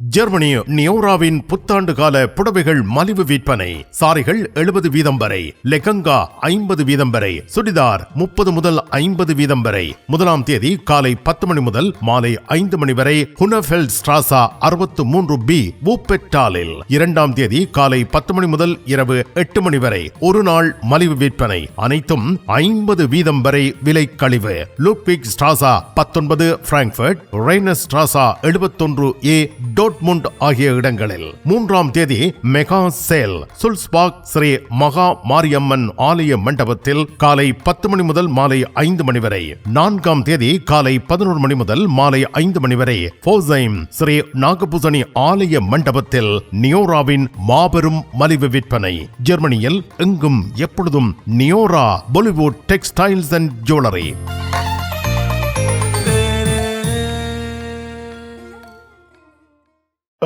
Germany நியோராவின் புத்தாண்டு கால புடவைகள் மலிவு விற்பனை. சாரிகள் எழுபது வீதம் வரை லெகங்கா ஐம்பது வீதம் வரை சுடிதார் முப்பது முதல் ஐம்பது வீதம் வரை. முதலாம் தேதி காலை பத்து மணி முதல் மாலை ஐந்து மணி வரை ஹுனஃபெல் ஸ்ட்ராசா அறுபத்து மூன்று பி வூப்பெட்டாலில் இரண்டாம் தேதி காலை பத்து மணி முதல் இரவு எட்டு மணி வரை ஒரு நாள் மலிவு விற்பனை. அனைத்தும் ஐம்பது வீதம் வரை விலை கழிவு. லூக்விக் ஸ்ட்ராசா பத்தொன்பது பிராங்க்ஃபர்ட் ரெய்னஸ் ஸ்ட்ராசா எழுபத்தொன்று ஏ டோ டோட்முண்ட் ஆகிய இடங்களில் மூன்றாம் தேதி மெகா சேல் சுல்ஸ்பாக் ஸ்ரீ மகா மாரியம்மன் ஆலய மண்டபத்தில் காலை பத்து மணி முதல் மாலை ஐந்து மணி வரை. நான்காம் தேதி காலை பதினோரு மணி முதல் மாலை ஐந்து மணி வரை போசைம் ஸ்ரீ நாகபூசணி ஆலய மண்டபத்தில் நியோராவின் மாபெரும் மலிவு விற்பனை. ஜெர்மனியில் எங்கும் எப்பொழுதும் Neora Bollywood textiles and jewellery.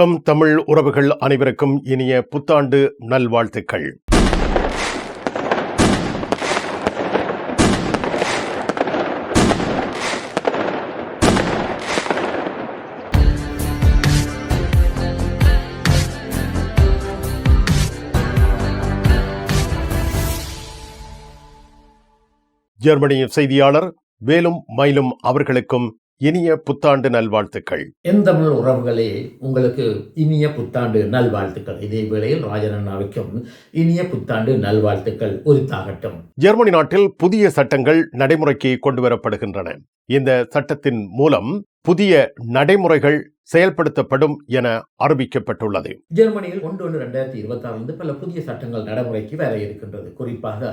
வணக்கம். தமிழ் உறவுகள் அனைவருக்கும் இனிய புத்தாண்டு நல்வாழ்த்துக்கள். ஜெர்மனி செய்தியாளர் வேலும் மயிலும் அவர்களுக்கும் இனிய புத்தாண்டு நல்வாழ்த்துக்கள். என் தமிழ் உறவுகளே உங்களுக்கு இனிய புத்தாண்டு நல்வாழ்த்துக்கள். இதே வேளையில் ராஜன் அண்ணாவுக்கும் இனிய புத்தாண்டு நல்வாழ்த்துக்கள். உரித்தாகட்டும் ஜெர்மனி நாட்டில் புதிய சட்டங்கள் நடைமுறைக்கு கொண்டு வரப்படுகின்றன இந்த சட்டத்தின் மூலம் புதிய நடைமுறைகள் செயல்படுத்தப்படும் என அறிவிக்கப்பட்டுள்ளது. ஜெர்மனியில் ஒன்று ஒன்று ரெண்டாயிரத்தி இருபத்தி ஆறிலிருந்து பல புதிய சட்டங்கள் நடைமுறைக்கு வர இருக்கின்றது. குறிப்பாக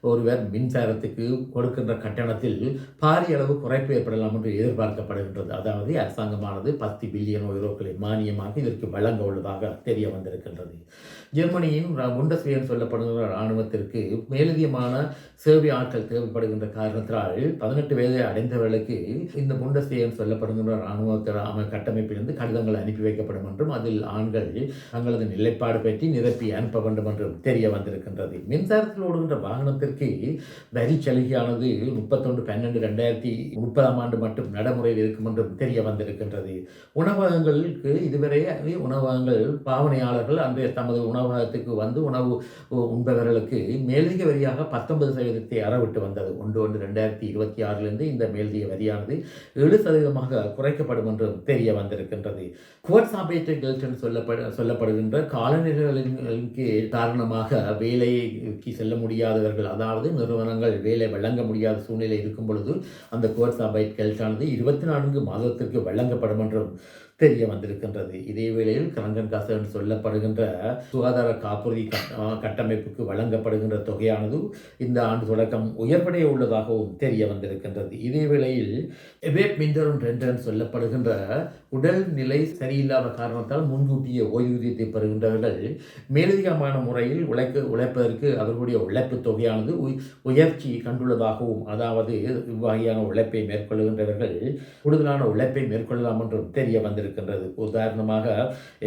ஒருவர் மின்சாரத்துக்கு கொடுக்கின்ற கட்டணத்தில் பாரிய அளவு குறைப்பு ஏற்படலாம் என்று எதிர்பார்க்கப்படுகின்றது. அதாவது அரசாங்கமானது பத்து பில்லியன் யூரோக்களை மானியமாக இதற்கு வழங்க உள்ளதாக தெரிய வந்திருக்கின்றது. ஜெர்மனியின் புண்டஸ்வேன் சொல்லப்படுகின்ற இராணுவத்திற்கு மேலதிகமான சேவை ஆட்கள் தேவைப்படுகின்ற காரணத்தினால் பதினெட்டு வயதை அடைந்தவர்களுக்கு இந்த புண்டஸ்வேன் சொல்லப்படுகின்ற இராணுவ அமை கட்டமைப்பிலிருந்து கடிதங்கள் அனுப்பி வைக்கப்படும் என்றும் அதில் ஆண்கள் தங்களது நிலைப்பாடு பற்றி நிரப்பி அனுப்ப வேண்டும் என்றும் தெரிய வந்திருக்கின்றது. மின்சாரத்தில் ஓடுகின்ற வாகனத்திற்கு வரி சலுகையானது முப்பத்தொன்று பன்னெண்டு ரெண்டாயிரத்தி முப்பதாம் ஆண்டு மட்டும் நடைமுறையில் இருக்கும் என்றும் தெரிய வந்திருக்கின்றது. உணவகங்களுக்கு இதுவரை உணவகங்கள் பாவனையாளர்கள் அன்றைய தமது உணவகத்துக்கு வந்து உணவு உண்பவர்களுக்கு மேலதிக வரியாக பத்தொன்பது சதவீதத்தை அறவிட்டு வந்தது. ஒன்று ஒன்று ரெண்டாயிரத்தி இருபத்தி ஆறிலிருந்து இந்த மேலதிக வரியானது ஏழு சதவீதமாக குறைக்கப்படும் என்றும் தெரிய வந்திருக்கின்றது கெல்ட் என்று சொல்லப்பட சொல்லப்படுகின்ற காலநிலைகளுக்கு காரணமாக வேலைக்கு செல்ல முடியாதவர்கள் அதாவது நிறுவனங்கள் வேலை வழங்க முடியாத சூழ்நிலை இருக்கும் பொழுது அந்த கெல்ட் ஆனது இருபத்தி நான்கு மாதத்திற்கு வழங்கப்படும் என்றும் தெரிய வந்திருக்கின்றது. இதே வேளையில் கலங்கன் காசு என்று சொல்லப்படுகின்ற சுகாதார காப்புறுதி கட்டமைப்புக்கு வழங்கப்படுகின்ற தொகையானது இந்த ஆண்டு தொடக்கம் உயர்வடைய உள்ளதாகவும் தெரிய வந்திருக்கின்றது. இதே வேளையில் எவேப் மிண்டரும் ரெண்டர் சொல்லப்படுகின்ற உடல் நிலை சரியில்லாத காரணத்தால் முன்கூட்டிய ஓய்வூதியத்தை பெறுகின்றவர்கள் மேலதிகமான முறையில் உழைக்க உழைப்பதற்கு அவர்களுடைய உழைப்பு தொகையானது உயர்ச்சி கண்டுள்ளதாகவும் அதாவது இவ்வகையான உழைப்பை மேற்கொள்கின்றவர்கள் கூடுதலான உழைப்பை மேற்கொள்ளலாம் என்றும் தெரிய இருக்கின்றது. உதாரணமாக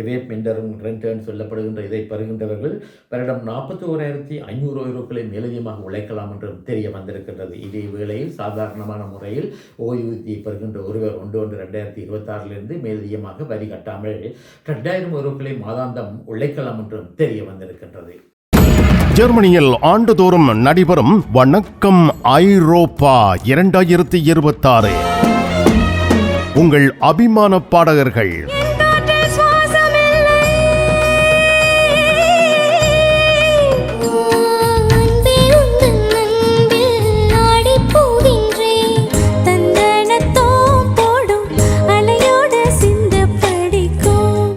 எவேப் மிண்டரும் ரெண்டர்ன் சொல்லப்படுகின்ற இதை பெறுகின்றவர்கள் வருடம் நாற்பத்தி ஓராயிரத்தி ஐநூறு ஐரோக்களை மேலதிகமாக உழைக்கலாம் என்றும் தெரிய வந்திருக்கின்றது. இதே வேளையில் சாதாரணமான முறையில் ஓய்வூதியை பெறுகின்ற ஒருவர் ஒன்று ஒன்று ரெண்டாயிரத்தி இருபத்தாறிலிருந்து மேலதிகமாக வரி கட்டாமல் ரெண்டாயிரம் ஐரோக்களை மாதாந்தம் உழைக்கலாம் என்றும் தெரிய வந்திருக்கின்றது. ஜெர்மனியில் ஆண்டுதோறும் நடைபெறும் வணக்கம் ஐரோப்பா இரண்டாயிரத்தி இருபத்தாறு. உங்கள் அபிமான பாடகர்கள்.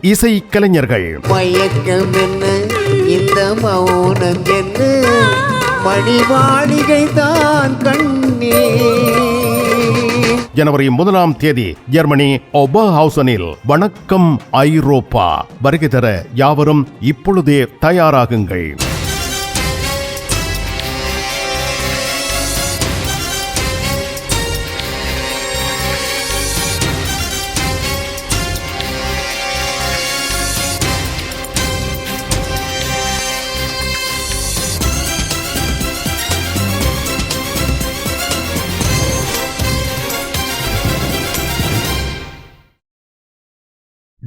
இசை கலைஞர்கள். மயக்கம் என்ன? இந்த மௌனம் என்ன? மணி மாளிகை தான் கண்ணே ஜனவரி முதலாம் தேதி ஜெர்மனி ஒபஹவுசனில் வணக்கம் ஐரோப்பா. வருகை தர யாவரும் இப்பொழுதே தயாராகுங்கள்.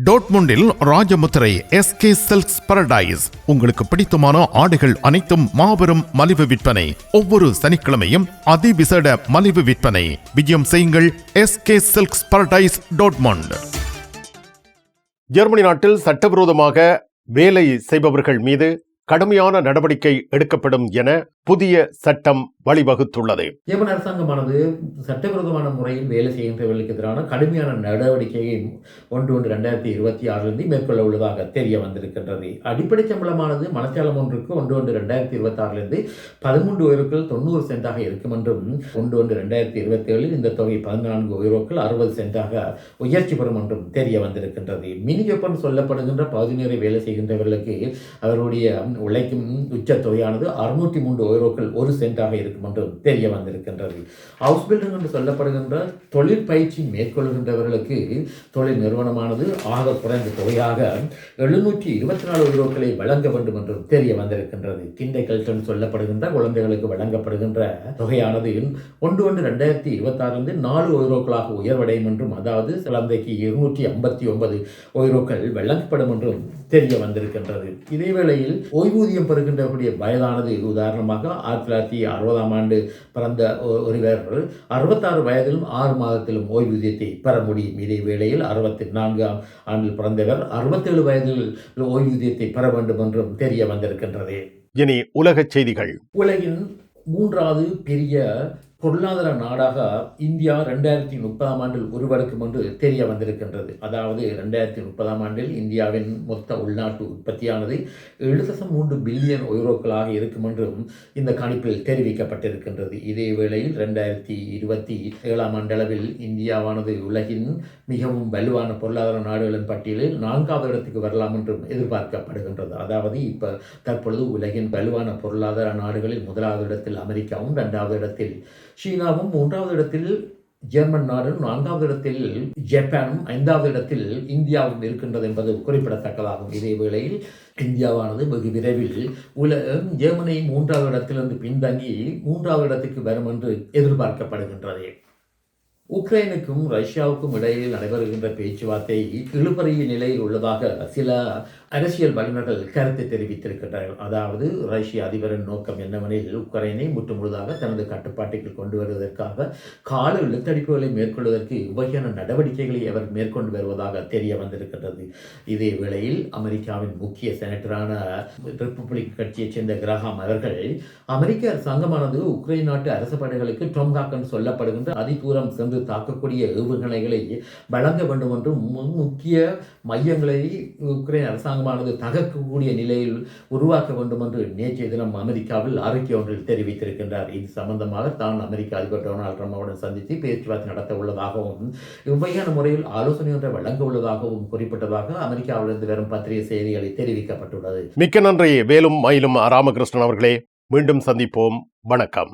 டோட்முண்டில் ராஜமுத்திரை எஸ்கே சில்க்ஸ் பரடைஸ் உங்களுக்கு பிடித்தமான ஆடைகள் அனைத்தும் மாபெரும் மலிவு விற்பனை. ஒவ்வொரு சனிக்கிழமையும் அதிவிசேட மலிவு விற்பனை. விஜயம் செய்யுங்கள் SK silks paradise Dortmund. Germany நாட்டில் சட்டவிரோதமாக வேலை செய்பவர்கள் மீது கடுமையான நடவடிக்கை எடுக்கப்படும் என புதிய சட்டம் வழிவகுத்துள்ளது. ஜெர்மன் அரசாங்கமானது சட்டவிரோதமான முறையில் வேலை செய்கின்றவர்களுக்கு எதிரான கடுமையான நடவடிக்கையை ஒன்று ஒன்று ரெண்டாயிரத்தி இருபத்தி ஆறிலிருந்து மேற்கொள்ள உள்ளதாக தெரிய வந்திருக்கின்றது. அடிப்படை சம்பளமானது மனச்சாலம் ஒன்றுக்கு ஒன்று ஒன்று ரெண்டாயிரத்தி இருபத்தி ஆறிலிருந்து பதிமூன்று உயரோக்கள் தொண்ணூறு சென்டாக இருக்கும் என்றும் ஒன்று ஒன்று ரெண்டாயிரத்தி இருபத்தி ஏழில் இந்த தொகை பதினான்கு உயரோக்கள் அறுபது சென்டாக உயர்ச்சி பெறும் என்றும் தெரிய வந்திருக்கின்றது. மினி ஜப்பான் சொல்லப்படுகின்ற பகுதி நேர வேலை செய்கின்றவர்களுக்கு அவருடைய உழைக்கும் உச்ச தொகையானது அறுநூற்றி மூன்று யூரோக்கள் ஒரு சென்டாக இருக்கும் என்றும் தெரிய வந்திருக்கின்றது. ஹவுஸ் பில்டிங் என்று சொல்லப்படுகின்ற தொழில் பயிற்சி மேற்கொள்கின்றவர்களுக்கு தொழில் நிறுவனமானது ஆக குறைந்த தொகையாக எழுநூற்றி இருபத்தி நாலு யூரோக்களை வழங்க வேண்டும் என்றும் தெரிய வந்திருக்கின்றது. கிண்டை கல்டன் சொல்லப்படுகின்ற குழந்தைகளுக்கு வழங்கப்படுகின்ற தொகையானது ஒன்று ஒன்று ரெண்டாயிரத்தி இருபத்தாறிலிருந்து நாலு யூரோக்களாக உயர்வடையும் என்றும் அதாவது குழந்தைக்கு இருநூற்றி ஐம்பத்தி ஒன்பது யூரோக்கள் வழங்கப்படும் என்றும் தெரிய வந்திருக்கின்றது. இதேவேளையில் ஓய்வூதியம் பெறுகின்றவர்களுடைய வயதானது உதாரணமாக ஆயிரத்தி தொள்ளாயிரத்தி அறுபதாம் ஆண்டு பிறந்த ஒ- ஒருவர். அறுபத்தாறு வயதிலும் ஆறு மாதத்திலும் ஓய்வூதியத்தை பெற முடியும். இதே வேளையில் அறுபத்தி நான்காம் ஆண்டில் பிறந்தவர் அறுபத்தேழு வயதில் ஓய்வூதியத்தை பெற வேண்டும் என்றும் தெரிய வந்திருக்கின்றது. இனி உலகச் செய்திகள். உலகின் மூன்றாவது பெரிய பொருளாதார நாடாக இந்தியா ரெண்டாயிரத்தி முப்பதாம் ஆண்டில் உருவெடுக்கும் என்று தெரிய வந்திருக்கின்றது. அதாவது ரெண்டாயிரத்தி முப்பதாம் ஆண்டில் இந்தியாவின் மொத்த உள்நாட்டு உற்பத்தியானது ஏழு தசம் மூன்று பில்லியன் யூரோக்களாக இருக்கும் என்றும் இந்த கணிப்பில் தெரிவிக்கப்பட்டிருக்கின்றது. இதே வேளையில் ரெண்டாயிரத்தி இருபத்தி ஏழாம் ஆண்டளவில் இந்தியாவானது உலகின் மிகவும் வலுவான பொருளாதார நாடுகளின் பட்டியலில் நான்காவது இடத்துக்கு வரலாம் என்றும் எதிர்பார்க்கப்படுகின்றது. அதாவது இப்போ தற்பொழுது உலகின் வலுவான பொருளாதார நாடுகளில் முதலாவது இடத்தில் அமெரிக்காவும் இரண்டாவது இடத்தில் சீனாவும் மூன்றாவது இடத்தில் ஜெர்மன் நாடும் நான்காவது இடத்தில் ஜப்பானும் ஐந்தாவது இடத்தில் இந்தியாவும் இருக்கின்றது என்பது குறிப்பிடத்தக்கதாகும். இதே வேளையில் இந்தியாவானது வெகு விரைவில் உல ஜெர்மனி மூன்றாவது இடத்திலிருந்து பின்தங்கி மூன்றாவது இடத்துக்கு வரும் என்று எதிர்பார்க்கப்படுகின்றது. உக்ரைனுக்கும் ரஷ்யாவுக்கும் இடையில் நடைபெறுகின்ற பேச்சுவார்த்தை இழுபறிய நிலையில் உள்ளதாக சில அரசியல் வல்லுநர்கள் கருத்து தெரிவித்திருக்கின்றனர் அதாவது ரஷ்ய அதிபரின் நோக்கம் என்னவெனில் உக்ரைனை முற்று முழுதாக தனது கட்டுப்பாட்டுக்கு கொண்டு வருவதற்காக கால இழுத்தடிப்புகளை மேற்கொள்வதற்கு இவ்வகையான நடவடிக்கைகளை அவர் மேற்கொண்டு வருவதாக தெரிய வந்திருக்கின்றது. இதே வேளையில் அமெரிக்காவின் முக்கிய செனட்டரான ரிப்பப்ளிக் கட்சியைச் சேர்ந்த கிரஹாம் அவர்கள் அமெரிக்க அரசாங்கமானது உக்ரைன் நாட்டு அரசு படைகளுக்கு டொம்காக்கன் சொல்லப்படுகின்ற அதிதூரம் சென்று தாக்கக்கூடிய ஏவுகணைகளை வழங்க வேண்டும் என்றும் முக்கிய மையங்களை உக்ரைன் அரசாங்கமானது தகர்க்கக்கூடிய நிலையில் உருவாக்க வேண்டும் என்று நேற்றைய தினம் அமெரிக்காவில் அறிக்கை ஒன்றில் தெரிவித்திருக்கின்றார். இது சம்பந்தமாக தான் அமெரிக்க அதிபர் டொனால்ட் ட்ரம்ப்புடன் சந்தித்து பேச்சுவார்த்தை நடத்த உள்ளதாகவும் இவ்வகையான முறையில் ஆலோசனை ஒன்றை வழங்க உள்ளதாகவும் குறிப்பிட்டதாக அமெரிக்காவிலிருந்து வரும் பத்திரிகை செய்திகளில் தெரிவிக்கப்பட்டுள்ளது. மிக்க நன்றி. வேலும் மயிலும் ராமகிருஷ்ணன் அவர்களே மீண்டும் சந்திப்போம். வணக்கம்.